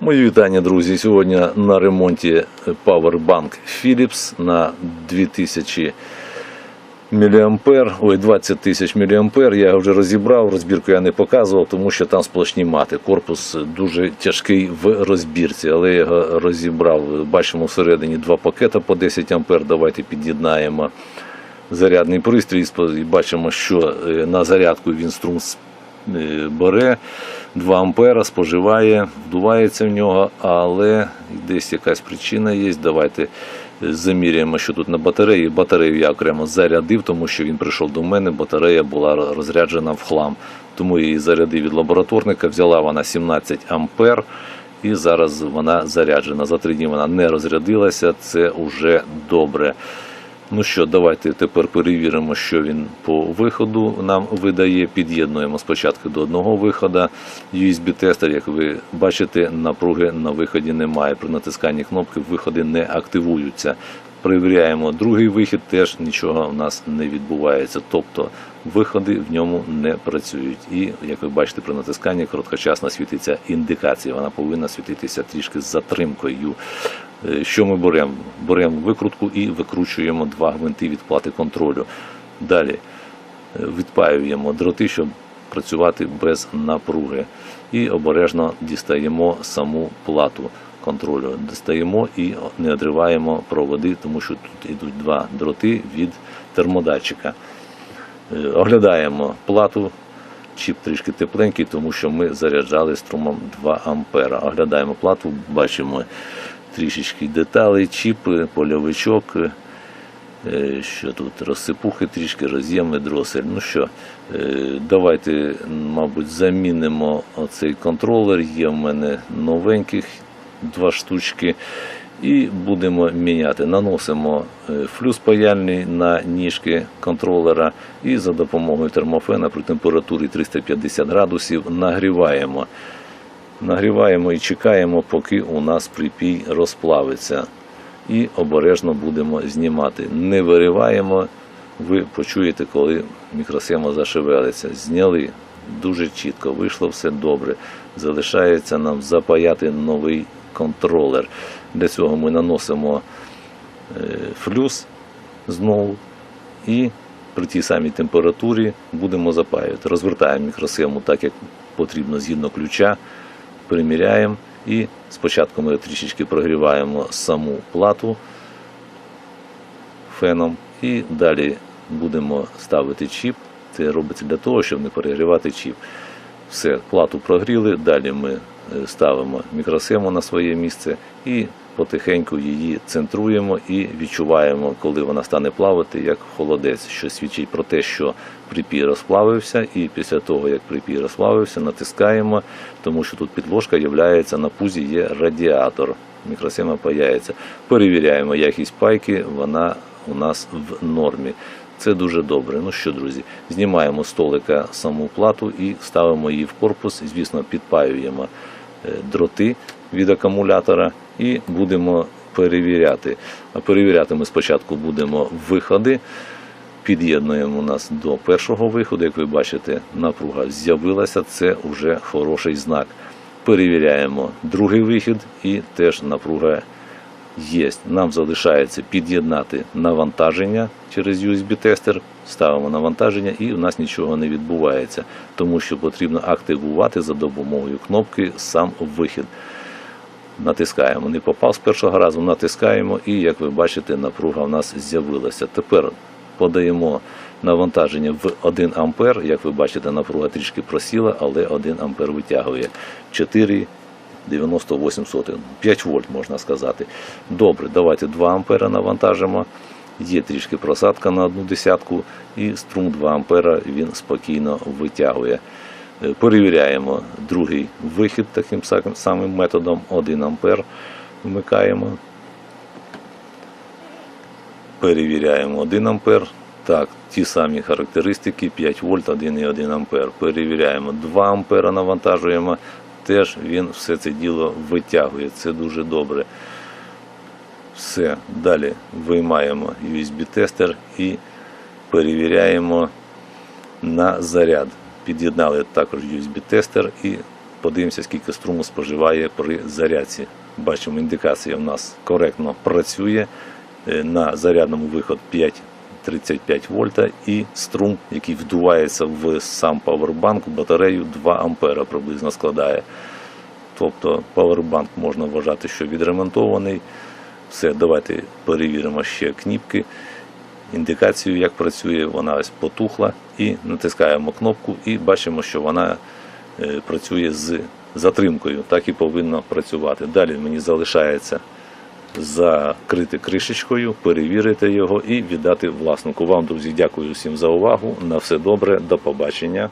Мої вітання, друзі. Сьогодні на ремонті Powerbank Philips на 2000 міліампер, ой, 20 тисяч міліампер. Я його вже розібрав, розбірку я не показував, тому що там сплошні мати. Корпус дуже тяжкий в розбірці, але я його розібрав. Бачимо всередині два пакета по 10 ампер. Давайте під'єднаємо зарядний пристрій і бачимо, що е, на зарядку він струм е, бере 2 ампера, споживає, вдувається в нього, але десь якась причина є. Давайте заміряємо, що тут на батареї. Батарею я окремо зарядив, тому що він прийшов до мене, батарея була розряджена в хлам. Тому її зарядив від лабораторника, взяла вона 17 ампер. І зараз вона заряджена. За три дні вона не розрядилася, це вже добре. Ну що, давайте тепер перевіримо, що він по виходу нам видає. Під'єднуємо спочатку до одного виходу. USB-тестер, як ви бачите, напруги на виході немає. При натисканні кнопки виходи не активуються. Перевіряємо другий вихід, теж нічого в нас не відбувається. Тобто виходи в ньому не працюють. І як ви бачите, при натисканні короткочасно світиться індикація. Вона повинна світитися трішки з затримкою. Е, Що ми беремо? Беремо викрутку і викручуємо два гвинти від плати контролю. Далі е, відпаюємо дроти, щоб працювати без напруги. І обережно дістаємо саму плату контролю. Дістаємо і не одриваємо проводи, тому що тут йдуть два дроти від термодатчика. Е, Оглядаємо плату. Чіп трішки тепленький, тому що ми заряджали струмом 2 ампера. Оглядаємо плату, бачимо трішечки деталей, чіп, польовичок, е, що тут розсипухи трішки, роз'єми, дросель. Ну що, е, давайте, мабуть, замінимо оцей контролер. Є в мене новеньких два штучки. І будемо міняти. Наносимо е, флюс паяльний на ніжки контролера і за допомогою термофена при температурі 350 градусів нагріваємо. Нагріваємо і чекаємо, поки у нас припій розплавиться. І обережно будемо знімати. Не вириваємо, ви почуєте, коли мікросхема зашевелиться. Зняли дуже чітко, вийшло все добре. Залишається нам запаяти новий контролер. Для цього ми наносимо е, флюс знову і при тій самій температурі будемо запаювати. Розвертаємо мікросхему так, як потрібно згідно ключа, переміряємо і спочатку ми трішечки прогріваємо саму плату феном і далі будемо ставити чіп. Це робиться для того, щоб не перегрівати чіп. Все, плату прогріли, далі ми е, ставимо мікросхему на своє місце і потихеньку її центруємо і відчуваємо, коли вона стане плавати, як холодець, що свідчить про те, що припій розплавився, і після того, як припій розплавився, натискаємо, тому що тут підложка є, на пузі є радіатор. Мікросхема паяється. Перевіряємо якість пайки, вона у нас в нормі. Це дуже добре. Ну що, друзі, знімаємо столика саму плату і ставимо її в корпус. Звісно, підпаюємо е, дроти від акумулятора і будемо перевіряти. А перевіряти ми спочатку будемо виходи. Під'єднуємо нас до першого виходу. Як ви бачите, напруга з'явилася. Це вже хороший знак. Перевіряємо другий вихід і теж напруга є. Нам залишається під'єднати навантаження через USB-тестер, ставимо навантаження і у нас нічого не відбувається, тому що потрібно активувати за допомогою кнопки сам вихід. Натискаємо, не попав з першого разу, натискаємо і, як ви бачите, напруга в нас з'явилася. Тепер подаємо навантаження в 1 ампер. Як ви бачите, напруга трішки просіла, але 1 ампер витягує 4 98 сотих, 5 вольт можна сказати. Добре, давайте 2 ампера навантажимо. Є трішки просадка на одну десятку, і струм 2 ампера він спокійно витягує. Е, Перевіряємо другий вихід таким самим методом 1 ампер. Вмикаємо. Перевіряємо 1 ампер. Так, ті самі характеристики 5 вольт, 1,1 ампер. Перевіряємо 2 ампера, навантажуємо. Теж він все це діло витягує. Це дуже добре. Все. Далі виймаємо USB-тестер і перевіряємо на заряд. Під'єднали також USB-тестер і подивимося, скільки струму споживає при зарядці. Бачимо, індикація в нас коректно працює. Е, На зарядному виход 5,35 вольта і струм, який вдувається в сам павербанк, батарею 2 ампера приблизно складає. Тобто павербанк можна вважати, що відремонтований. Все, давайте перевіримо ще кніпки. Індикацію, як працює, вона ось потухла. І натискаємо кнопку і бачимо, що вона е, працює з затримкою. Так і повинно працювати. Далі мені залишається закрити кришечкою, перевірити його і віддати власнику. Вам, друзі, дякую всім за увагу. На все добре, до побачення.